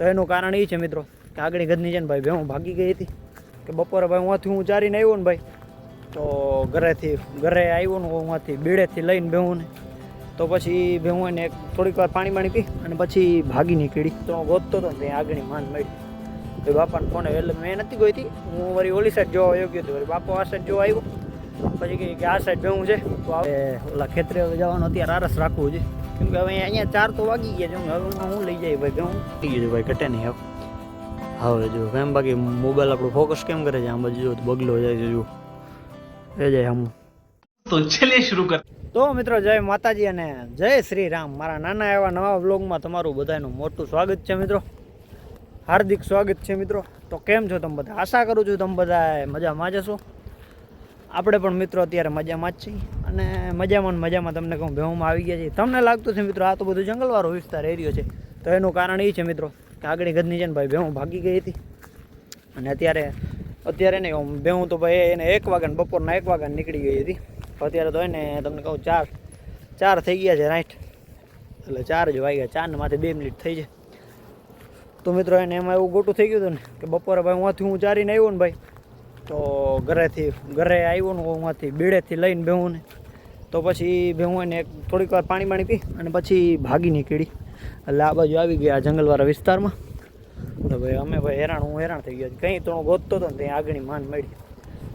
તો એનું કારણ એ છે મિત્રો કે આગળ ગદની છે ને ભાઈ હું ભાગી ગઈ હતી કે બપોરે ભાઈ હુંથી હું ચારીને આવ્યો ને ભાઈ, તો ઘરેથી, ઘરે આવ્યો ને ઉંથી બીડેથી લઈને બેહું ને, તો પછી ભેહું એને થોડીક વાર પાણી પાણી પી અને પછી ભાગી નીકળી. તો હું ગોતતો હતો ને ત્યાં આગળ માન મળી તો બાપાને ફોન એટલે મેં નથી ગઈ હતી હું વળી ઓલી સાઈડ જોવા યોગ્ય હતું વળી બાપો આ સાઈડ જોવા આવ્યો. પછી કે આ સાઈડ ભેહું છે. તો ઓલા ખેતરે જવાનું, અત્યારે આરસ રાખવું છે. અહીંયા ચાર તો વાગી ગયા છે. હું લઈ જાય ભાઈ હું થઈ હવે. જો કેમ બાકી મોબાઈલ આપણો ફોકસ કેમ કરે છે? આમ બધું બગલો જાય એ જાય આમ. તો ચલે તો મિત્રો જય માતાજી અને જય શ્રી રામ. મારા નાના એવા નવા વ્લોગમાં તમારું બધાનું મોટું સ્વાગત છે મિત્રો. હાર્દિક સ્વાગત છે મિત્રો. તો કેમ છો તમે બધા? આશા કરું છું તમે બધા મજામાં જશો આપણે પણ મિત્રો અત્યારે મજામાં જ છીએ. અને મજામાં મજામાં તમને કહું ભેહુમાં આવી ગયા છીએ. તમને લાગતું છે મિત્રો, આ તો બધું જંગલવાળો વિસ્તાર એરિયો છે. તો એનું કારણ એ છે મિત્રો, કે આગળ ગદની છે ને ભાઈ ભેહું ભાગી ગઈ હતી. અને અત્યારે અત્યારે નહીં હું ભેહું તો ભાઈ એને એક વાગ્યા બપોરના એક વાગ્યા નીકળી ગઈ હતી. અત્યારે તો એને તમને કહું, ચાર ચાર થઈ ગયા છે રાઈટ. એટલે ચાર જ વાગ્યા, ચાર ને માથે બે મિનિટ થઈ છે. તો મિત્રો એને એમાં એવું ગોટું થઈ ગયું હતું ને, કે બપોરે ભાઈ હું હું ચારીને આવ્યો ને ભાઈ તો ઘરેથી, ઘરે આવ્યો ને ઉમાંથી બીડેથી લઈને બેહું ને, તો પછી બેહું એને થોડીક વાર પાણી પાણી પી અને પછી ભાગી નીકળી. એટલે આ બાજુ આવી ગયા જંગલવાળા વિસ્તારમાં. તો ભાઈ અમે ભાઈ હેરાન હું હેરાન થઈ ગયો. કંઈ તો ગોતતો હતો ને ત્યાં આગળની માન મળી.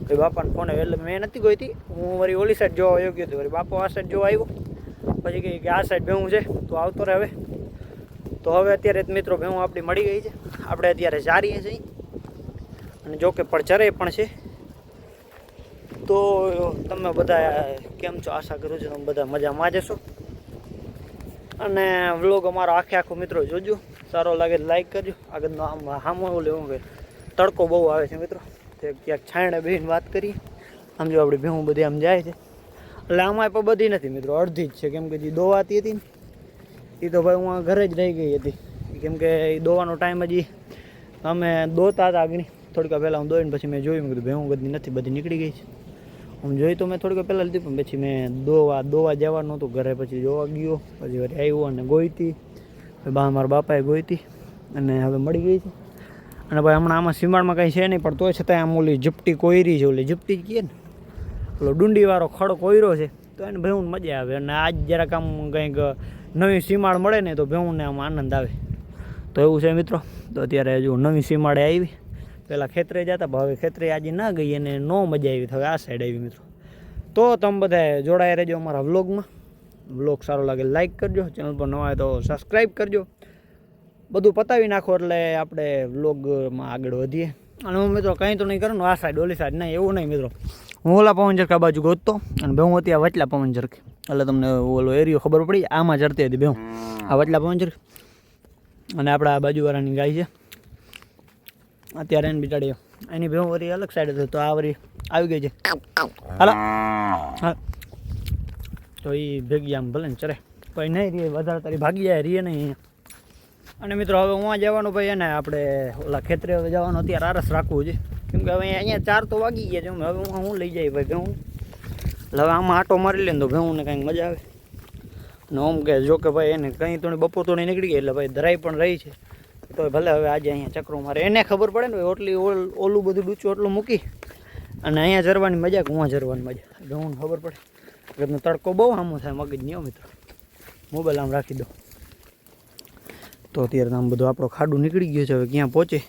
ભાઈ બાપાને ફોને એટલે મેં નથી ગઈ હતી હું વળી ઓલી સાઈડ જોવા યોગ્ય હતું. વળી બાપો આ સાઈડ જોવા આવ્યો. પછી કહે કે આ સાઈડ ભેહું છે, તો આવતો રહે હવે. તો હવે અત્યારે મિત્રો ભેહું આપણી મળી ગઈ છે. આપણે અત્યારે ચારીએ છીએ. અને જો કે પણ ચરે પણ છે. તો તમે બધા કેમ છો? આશા કરું છું તમે બધા મજામાં જ હશો. અને વ્લોગ અમારો આખે આખો મિત્રો જોજો. સારો લાગે લાઈક કરજો. આગળનો આમ હામો લેવું કે તડકો બહુ આવે છે મિત્રો. તે ક્યાંક છાંયણે બેહીને વાત કરીએ. આમ જો આપણે ભેહું બધી આમ જાય છે. એટલે આમાં પણ બધી નથી મિત્રો, અડધી જ છે. કેમ કે જે દોવાતી હતી ને, એ તો ભાઈ હું ઘરે જ રહી ગઈ હતી. કેમ કે એ દોવાનો ટાઈમ હજી અમે દોતા હતા આગળ. થોડીક પહેલાં હું દોઈને પછી મેં જોયું, મેં કીધું ભેહું બધી નથી, બધી નીકળી ગઈ છે. હું જોઈ તો મેં થોડીક પહેલાં લીધી, પણ પછી મેં દોવા દોવા જવાનું હતું ઘરે પછી જોવા ગયો, પછી વળી આવ્યો અને ગોઈતી બા, મારા બાપાએ ગોઈતી અને હવે મળી ગઈ છે. અને ભાઈ હમણાં આમાં સીમાડમાં કંઈ છે નહીં, પણ તોય છતાંય આમ ઓલી ઝપટી કોયરી છે, ઓલી ઝપટી કહે ને, ઓલો ડુંડીવાળો ખડો કોયરો છે તો એને ભેહું મજા આવે. અને આજ જરાક આમ કંઈક નવી સીમાડ મળે ને તો ભેહુંને આમ આનંદ આવે. તો એવું છે મિત્રો, તો અત્યારે હજુ નવી સીમાડે આવી. પહેલાં ખેતરે જતા, પણ હવે ખેતરે આજે ના ગઈ અને ન મજા આવી. હવે આ સાઈડ આવી મિત્રો. તો તમે બધા જોડાયા રહેજો અમારા વ્લોગમાં. વ્લોગ સારો લાગે લાઇક કરજો. ચેનલ પર નવા હોય તો સબસ્ક્રાઈબ કરજો. બધું પતાવી નાખો એટલે આપણે વ્લોગમાં આગળ વધીએ. અને હું મિત્રો કંઈ તો નહીં કરું, આ સાઈડ ઓલી સાઈડ નહીં, એવું નહીં મિત્રો. હું ઓલા પવન ઝરખા બાજુ ગોતતો અને બે હું ત્યાં વચલા પવન ઝરખે. એટલે તમને ઓલો એરિયો ખબર પડી, આમાં ચડતી હતી બે આ વચલા પવન ઝરખે. અને આપણા આ બાજુવાળાની ગાય છે. અત્યારે એને બિચાડી એની ભેવ વરી અલગ સાઈડ હતી, તો આ વરી આવી ગઈ છે. હાલો. હા. તો એ ભેગી આમ ભલે ને ચરે. કોઈ નહીં રીએ વધારે તારી ભાગી જાય, રીએ નહીં અને મિત્રો, હવે હું જવાનું ભાઈ, એને આપણે ઓલા ખેતરે હવે જવાનું, અત્યારે આરસ રાખવું છે. કેમ કે હવે અહીંયા ચાર તો વાગી ગયા છે હવે હું હું લઈ જાય ભાઈ ભેહું હવે આમાં આટો મારી લે તો ભેહુંને કંઈક મજા આવે. ને આમ કે જો કે ભાઈ, એને કંઈ તો બપોર તો નીકળી ગઈ, એટલે ભાઈ ધરાઈ પણ રહી છે. તો ભલે હવે આજે અહીંયા ચક્રો મારે. એને ખબર પડે ને ઓટલી ઓલ બધું ડૂચું એટલું મૂકી અને અહીંયા જરવાની મજા કે હું જરવાની મજા? ભેહુંને ખબર પડે. એટલે તડકો બહુ સામો થાય મગજ નહીં મિત્રો. મોબાઈલ આમ રાખી દો. તો અત્યારે આમ બધું આપણો ખાડું નીકળી ગયું છે, હવે ક્યાં પહોંચે?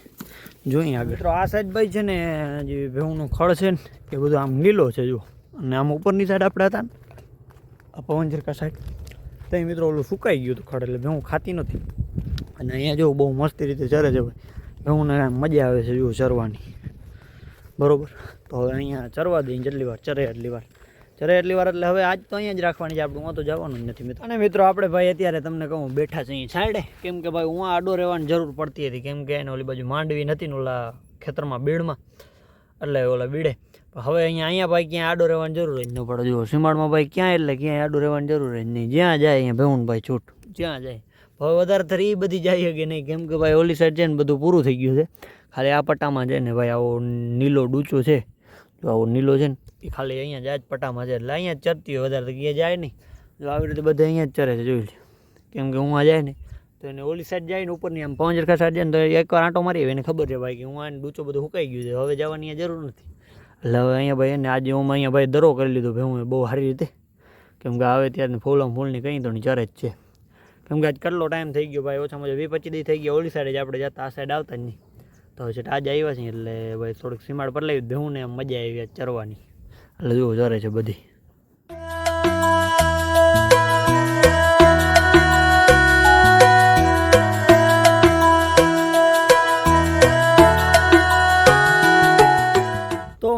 જોઈએ આગળ. મિત્રો, આ સાઈડ ભાઈ છે ને, જે ભેહુંનું ખડ છે ને, એ બધું આમ લીલો છે જો અને આમ ઉપરની સાઈડ આપણે હતા ને, આ પવનઝરકા સાઈડ ત્યાં મિત્રો, ઓલું સુકાઈ ગયું હતું ખડ, એટલે ભેહું ખાતી નથી અને અહીંયા જો બહુ મસ્તી રીતે ચરે છે ભાઈ. એવું આમ મજા આવે છે જો ચરવાની. બરોબર? તો હવે અહીંયા ચરવા દઈએ, જેટલી વાર ચરે એટલી વાર. ચરે એટલી વાર એટલે હવે આજ તો અહીંયા જ રાખવાની છે, આપણું હું તો જવાનું જ નથી મિત્રો. અને મિત્રો, આપણે ભાઈ અત્યારે તમને કહું, બેઠા છે અહીં સાઈડે કેમ કે ભાઈ, હું આડો રહેવાની જરૂર પડતી હતી. કેમ કે એને ઓલી બાજુ માંડવી નથી ને ઓલા ખેતરમાં, બીડમાં. એટલે ઓલા બીડે. હવે અહીંયા અહીંયા ભાઈ ક્યાં આડો રહેવાની જરૂર જ ન પડે. જો સીમાડમાં ભાઈ ક્યાં એટલે ક્યાંય આડો રહેવાની જરૂર જ નહીં. જ્યાં જાય, અહીંયા ભેવું ભાઈ છૂટ. જ્યાં જાય. હવે વધારે થરી એ બધી જાય કે નહીં. કેમ કે ભાઈ, ઓલી સાઈડ છે ને બધું પૂરું થઈ ગયું છે. ખાલી આ પટ્ટામાં છે ને ભાઈ, આવો નીલો ડૂચો છે. જો આવો નીલો છે ને, એ ખાલી અહીંયા જાય જ પટ્ટામાં છે એટલે અહીંયા જ ચરતી હોય, વધારે ક્યાંય જાય નહીં. જો આવી રીતે બધા અહીંયા જ ચરે છે, જોઈ લે કેમ કે હું આ જાય ને તો એને ઓલી સાઈડ જાય ને, ઉપરની આમ પવનચરખા સાઈડ જાય ને, તો એકવાર આંટો મારી આવે, એને ખબર છે ભાઈ કે હું આ ડૂચો બધું સુકાઈ ગયું છે. હવે જવાની જરૂર નથી. એટલે હવે અહીંયા ભાઈ એને આજે હું અહીંયા ભાઈ દરો કરી લીધો. ભાઈ, હું બહુ સારી રીતે. કેમ કે આવે ત્યારે ફૂલમ ફૂલની કંઈ તો ચરે જ છે. કેમ કે આજ કેટલો ટાઈમ થઈ ગયો ભાઈ, ઓછામાં ઓછા વીસ પચીસ દી થઈ ગયા, ઓલી સાઈડે જ આપણે જતા, આ સાઈડ આવતા નહીં. તો છે આજે આવ્યા છીએ, એટલે ભાઈ થોડુંક સીમાડ પર લઈ દઉં ને મજા આવી ચરવાની. એટલે જુઓ ચરે છે બધી.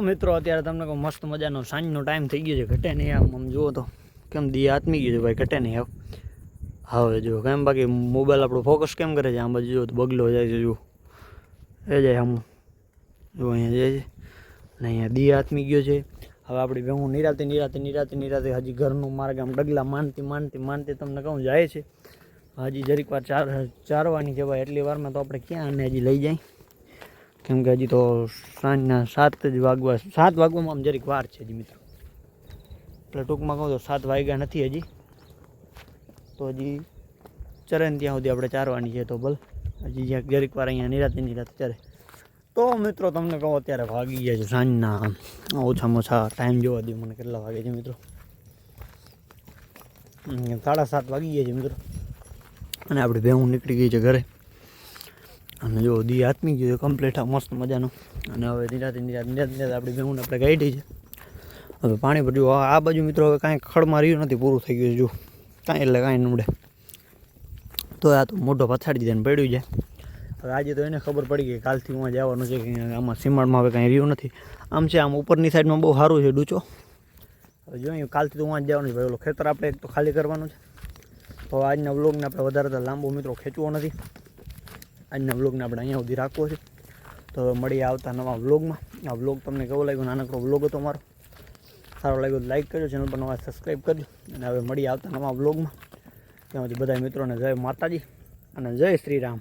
મિત્રો, અત્યારે તમને કહું, મસ્ત મજાનો સાંજનો ટાઈમ થઈ ગયો છે, ઘટે નહીં આમ આમ જુઓ તો. કેમ દી આત્મી ગયું છે ભાઈ, ઘટે નહીં આવ હવે જુઓ કેમ બાકી મોબાઈલ આપણો ફોકસ કેમ કરે છે? આમ બાજુ જો બગલો જાય છે જો એ જાય આમ. જો અહીંયા જાય છે. ને અહીંયા દી આત્મી ગયો છે. હવે આપણી ભેહું નિરાતે નિરાતે નિરાતે નિરાતે હજી ઘરનું માર્ગ આમ ડગલા માનતી માનતી માનતી તમને કહું, જાય છે. હજી જરીક વાર ચાર, ચારવાની છે ભાઈ, એટલી વારમાં તો આપણે ક્યાં અને હજી લઈ જાય? કેમ કે હજી તો સાંજના સાત જ વાગવા, સાત વાગવામાં આમ જરીક વાર છે હજી મિત્રો. એટલે ટૂંકમાં કહું તો સાત વાગ્યા નથી હજી. તો હજી ચરે ને ત્યાં સુધી આપણે ચારવાની છે તો ભલ હજી જ્યાં જરીક વાર અહીંયા નિરાતે નિરાતે ચરે તો મિત્રો તમને કહો અત્યારે વાગી ગયા છે સાંજના. ઓછામાં ઓછા ટાઈમ જોવા દે મને કેટલા વાગે છે મિત્રો. સાડા સાત વાગી ગયા છે મિત્રો. અને આપણે ભેહું નીકળી ગઈ છે ઘરે. અને જો દી આત્મી ગયો કમ્પ્લીટ મસ્ત મજાનો. અને હવે નિરાતે નિરાત નિરાત નિરાત આપણી ભેહુંને આપણે કાઢી છે. હવે પાણી ભર્યું આ બાજુ મિત્રો હવે કાંઈ ખડમાં રહ્યું નથી, પૂરું થઈ ગયું છે જો કાંઈ એટલે કાંઈ નમડે તો આ તો મોઢો પછાડી દીધા પડ્યું છે. હવે આજે તો એને ખબર પડી ગઈ કાલથી હું જવાનું છે કે આમાં સીમાડમાં હવે કાંઈ રહ્યું નથી. આમ છે, આમ ઉપરની સાઈડમાં બહુ સારું છે ડૂચો. હવે જોઈએ કાલથી તો હું જ જવાનું છે. ભાઈ ઓલો ખેતર આપણે એક તો ખાલી કરવાનું છે. તો આજના વ્લોગને આપણે વધારે તો લાંબો મિત્રો ખેંચવો નથી. આજના વ્લોગને આપણે અહીંયા સુધી રાખવો છે. તો હવે મળીએ આવતા નવા વ્લોગમાં. આ વ્લોગ તમને કેવો લાગ્યો? નાનકડો વ્લોગ હતો મારો. સારો લાગ્યો લાઈક કરજો ચેનલ પર નવા સબસ્ક્રાઈબ કરજો. અને હવે મળી આવતા નવા વ્લોગમાં ત્યાંથી બધા મિત્રોને જય માતાજી અને જય શ્રી રામ.